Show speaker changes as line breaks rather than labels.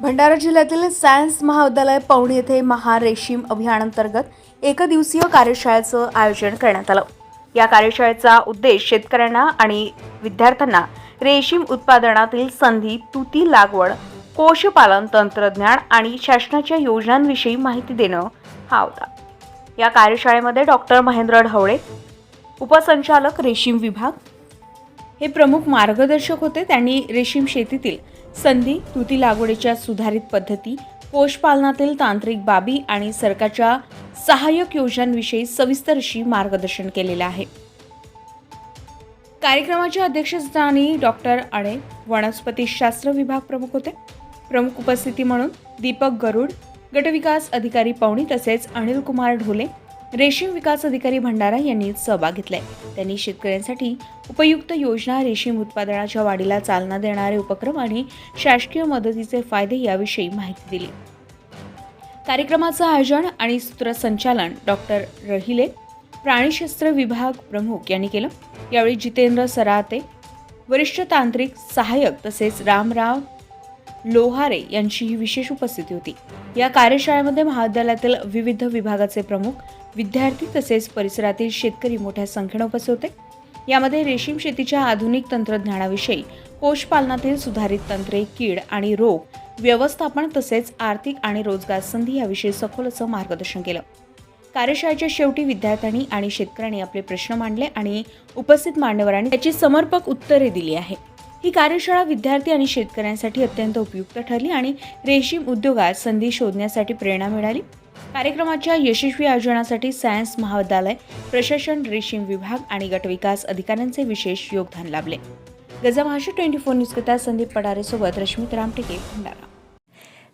भंडारा जिल्ह्यातील सायन्स महाविद्यालय पवणी येथे महारेशीम अभियानांतर्गत एकदिवसीय कार्यशाळेचं आयोजन करण्यात आलं. या कार्यशाळेचा उद्देश शेतकऱ्यांना आणि विद्यार्थ्यांना रेशीम उत्पादनातील संधी तुती लागवड कोशपालन तंत्रज्ञान आणि शासनाच्या योजनांविषयी माहिती देणं हा होता. या कार्यशाळेमध्ये डॉक्टर महेंद्र ढवळे उपसंचालक रेशीम विभाग हे प्रमुख मार्गदर्शक होते त्यांनी रेशीम शेतीतील संधी तुती लागवडीच्या सुधारित पद्धती पोषपालनातील तांत्रिक बाबी आणि सरकारच्या सहाय्यक योजनांविषयी सविस्तरशी मार्गदर्शन केलेलं आहे. कार्यक्रमाच्या अध्यक्षस्थानी डॉक्टर अणे वनस्पतीशास्त्र विभाग प्रमुख होते. प्रमुख उपस्थिती म्हणून दीपक गरुड गटविकास अधिकारी पवणी तसेच अनिल कुमार ढोले रेशीम विकास अधिकारी भंडारा यांनी सहभाग घेतलाय. त्यांनी शेतकऱ्यांसाठी उपयुक्त योजना रेशीम उत्पादनाच्या वाढीला चालना देणारे उपक्रम आणि शासकीय मदतीचे फायदे याविषयी माहिती दिली. कार्यक्रमाचं आयोजन आणि सूत्रसंचालन डॉक्टर रहिले प्राणीशास्त्र विभाग प्रमुख यांनी केलं. यावेळी जितेंद्र सराते वरिष्ठ तांत्रिक सहाय्यक तसेच रामराव लोहारे यांचीही विशेष उपस्थिती होती. या कार्यशाळेमध्ये महाविद्यालयातील विविध विभागाचे प्रमुख विद्यार्थी तसेच परिसरातील शेतकरी मोठ्या संख्येने उपस्थित होते. यामध्ये रेशीम शेतीच्या आधुनिक तंत्रज्ञानाविषयी पोषपालनातील सुधारित तंत्रे कीड आणि रोग व्यवस्थापन तसेच आर्थिक आणि रोजगार संधी याविषयी सखोल असं मार्गदर्शन केलं. कार्यशाळेच्या शेवटी विद्यार्थ्यांनी आणि शेतकऱ्यांनी आपले प्रश्न मांडले आणि उपस्थित मान्यवरांनी त्याची समर्पक उत्तरे दिली आहे. ही कार्यशाळा विद्यार्थी आणि शेतकऱ्यांसाठी अत्यंत उपयुक्त ठरली आणि रेशीम उद्योगात संधी शोधण्यासाठी प्रेरणा मिळाली. कार्यक्रमाच्या यशस्वी आयोजनासाठी सायन्स महाविद्यालय प्रशासन रेशीम विभाग आणि गटविकास अधिकाऱ्यांचे विशेष योगदान लाभले. गजा ट्वेंटी फोर न्यूजकथा संदीप पडारेसोबत रश्मित रामटेके भंडारा.